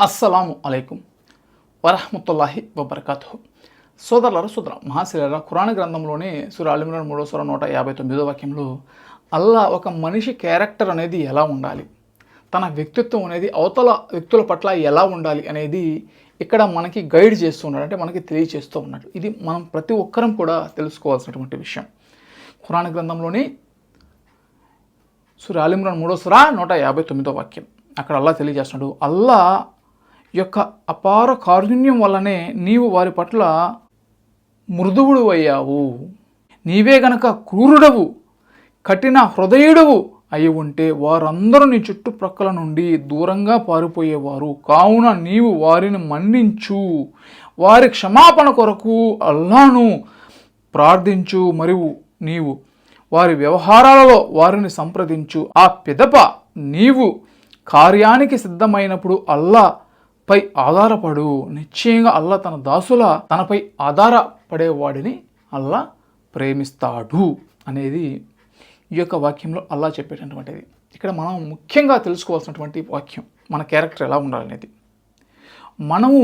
అస్సలాము అలైకుం వరహమతుల్లాహి వబర్కాతు సోదరులారు సోదర మహాశిలర ఖురాన్ గ్రంథంలోనే సుర మూడో సుర నూట యాభై తొమ్మిదో వాక్యంలో అల్లా ఒక మనిషి క్యారెక్టర్ అనేది ఎలా ఉండాలి? తన వ్యక్తిత్వం అనేది అవతల వ్యక్తుల పట్ల ఎలా ఉండాలి అనేది ఇక్కడ మనకి గైడ్ చేస్తూ ఉన్నాడు. అంటే మనకి తెలియజేస్తూ ఉన్నాడు. ఇది మనం ప్రతి ఒక్కరం కూడా తెలుసుకోవాల్సినటువంటి విషయం. ఖురాన్ గ్రంథంలోని సుర మూడో సురా నూట యాభై తొమ్మిదో వాక్యం. అక్కడ అల్లా తెలియజేస్తున్నాడు. అల్లా యొక్క అపార కారుణ్యం వల్లనే నీవు వారి పట్ల మృదువుడు అయ్యావు. నీవే గనక క్రూరుడవు కఠిన హృదయుడవు అయి ఉంటే వారందరూ నీ చుట్టుప్రక్కల నుండి దూరంగా పారిపోయేవారు. కావున నీవు వారిని మన్నించు. వారి క్షమాపణ కొరకు అల్లాను ప్రార్థించు. మరియు నీవు వారి వ్యవహారాలలో వారిని సంప్రదించు. ఆ పిదప నీవు కార్యానికి సిద్ధమైనప్పుడు అల్లా పై ఆధారపడు. నిశ్చయంగా అల్లా తన దాసుల తనపై ఆధారపడేవాడిని అల్లా ప్రేమిస్తాడు అనేది ఈ యొక్క వాక్యంలో అల్లా చెప్పేటటువంటిది. ఇక్కడ మనం ముఖ్యంగా తెలుసుకోవాల్సినటువంటి వాక్యం మన క్యారెక్టర్ ఎలా ఉండాలనేది. మనము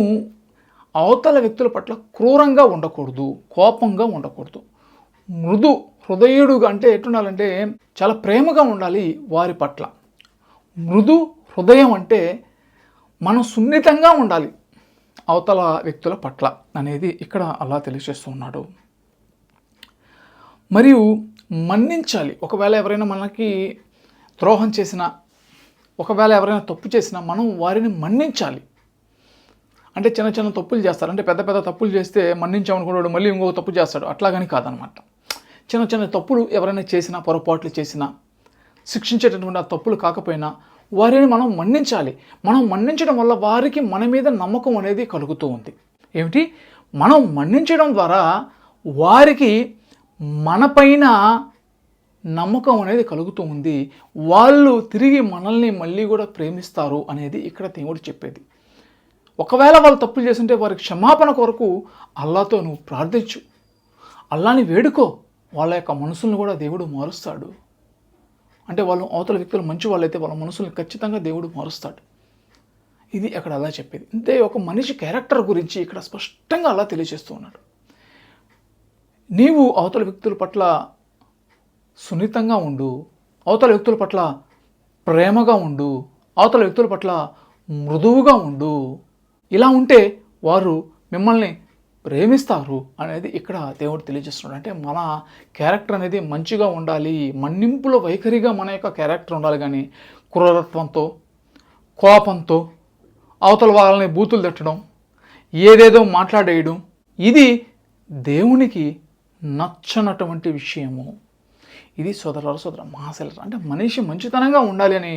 అవతల వ్యక్తుల పట్ల క్రూరంగా ఉండకూడదు కోపంగా ఉండకూడదు. మృదు హృదయుడుగా అంటే ఎట్టుండాలంటే చాలా ప్రేమగా ఉండాలి వారి పట్ల. మృదు హృదయం అంటే మనం సున్నితంగా ఉండాలి అవతల వ్యక్తుల పట్ల అనేది ఇక్కడ అలా తెలియజేస్తూ ఉన్నాడు. మరియు మన్నించాలి. ఒకవేళ ఎవరైనా మనకి ద్రోహం చేసినా ఒకవేళ ఎవరైనా తప్పు చేసినా మనం వారిని మన్నించాలి. అంటే చిన్న చిన్న తప్పులు చేస్తారు. అంటే పెద్ద పెద్ద తప్పులు చేస్తే మన్నించామనుకున్నాడు మళ్ళీ ఇంకొక తప్పు చేస్తాడు. అట్లాగని కాదనమాట. చిన్న చిన్న తప్పులు ఎవరైనా చేసినా పొరపాట్లు చేసినా శిక్షించేటటువంటి ఆ తప్పులు కాకపోయినా వారిని మనం మన్నించాలి. మనం మన్నించడం వల్ల వారికి మన మీద నమ్మకం అనేది కలుగుతూ ఉంది. ఏమిటి? మనం మన్నించడం ద్వారా వారికి మనపైన నమ్మకం అనేది కలుగుతూ ఉంది. వాళ్ళు తిరిగి మనల్ని మళ్ళీ కూడా ప్రేమిస్తారు అనేది ఇక్కడ దేవుడు చెప్పేది. ఒకవేళ వాళ్ళు తప్పులు చేస్తుంటే వారికి క్షమాపణ కొరకు అల్లాతో నువ్వు ప్రార్థించు. అల్లాని వేడుకో. వాళ్ళ యొక్క మనసులను కూడా దేవుడు మారుస్తాడు. అంటే వాళ్ళు అవతల వ్యక్తులు మంచి వాళ్ళైతే వాళ్ళ మనసుని ఖచ్చితంగా దేవుడు మారుస్తాడు. ఇది అక్కడ అలా చెప్పేది. అంటే ఒక మనిషి క్యారెక్టర్ గురించి ఇక్కడ స్పష్టంగా అలా తెలియజేస్తూ ఉన్నాడు. నీవు అవతల వ్యక్తుల పట్ల సున్నితంగా ఉండు అవతల వ్యక్తుల పట్ల ప్రేమగా ఉండు అవతల వ్యక్తుల పట్ల మృదువుగా ఉండు. ఇలా ఉంటే వారు మిమ్మల్ని ప్రేమిస్తారు అనేది ఇక్కడ దేవుడు తెలియజేస్తున్నాడు. అంటే మన క్యారెక్టర్ అనేది మంచిగా ఉండాలి మన్నింపుల వైఖరిగా మన యొక్క క్యారెక్టర్ ఉండాలి కానీ క్రూరత్వంతో కోపంతో అవతల వాళ్ళని బూతులు తట్టడం ఏదేదో మాట్లాడేయడం ఇది దేవునికి నచ్చనటువంటి విషయము. ఇది సోదరుల సోదర మహాశలర అంటే మనిషి మంచితనంగా ఉండాలి అని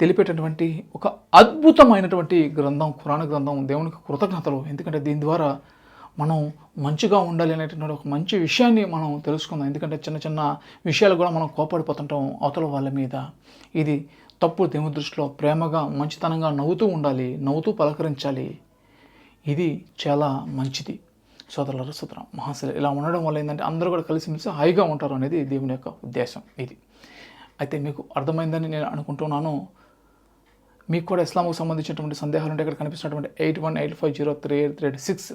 తెలిపేటటువంటి ఒక అద్భుతమైనటువంటి గ్రంథం పురాణ గ్రంథం దేవునికి కృతజ్ఞతలు. ఎందుకంటే దీని ద్వారా మనం మంచిగా ఉండాలి అనేటువంటి ఒక మంచి విషయాన్ని మనం తెలుసుకుందాం. ఎందుకంటే చిన్న చిన్న విషయాలు కూడా మనం కోపడిపోతుంటాం అవతల వాళ్ళ మీద. ఇది తప్పు దేవుని దృష్టిలో ప్రేమగా మంచితనంగా నవ్వుతూ ఉండాలి నవ్వుతూ పలకరించాలి. ఇది చాలా మంచిది. సోదరుల సోదర మహాశలు ఇలా ఉండడం వల్ల ఏంటంటే అందరూ కూడా కలిసిమెలిసి హాయిగా ఉంటారు అనేది దేవుని యొక్క ఉద్దేశం ఇది. అయితే మీకు అర్థమైందని నేను అనుకుంటున్నాను. మీకు కూడా ఇస్లాంకు సంబంధించినటువంటి సందేహాలు ఉంటే ఇక్కడ కనిపిస్తున్నటువంటి eight one eight five zero three eight three eight six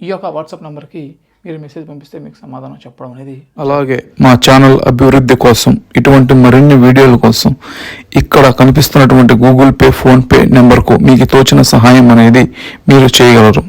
ఈ యొక్క వాట్సాప్ నెంబర్కి మీరు మెసేజ్ పంపిస్తే మీకు సమాధానం చెప్పడం అనేది అలాగే మా ఛానల్ అభివృద్ధి కోసం ఇటువంటి మరిన్ని వీడియోల కోసం ఇక్కడ కనిపిస్తున్నటువంటి గూగుల్ పే ఫోన్పే నెంబర్కు మీకు తోచిన సహాయం అనేది మీరు చేయగలరు.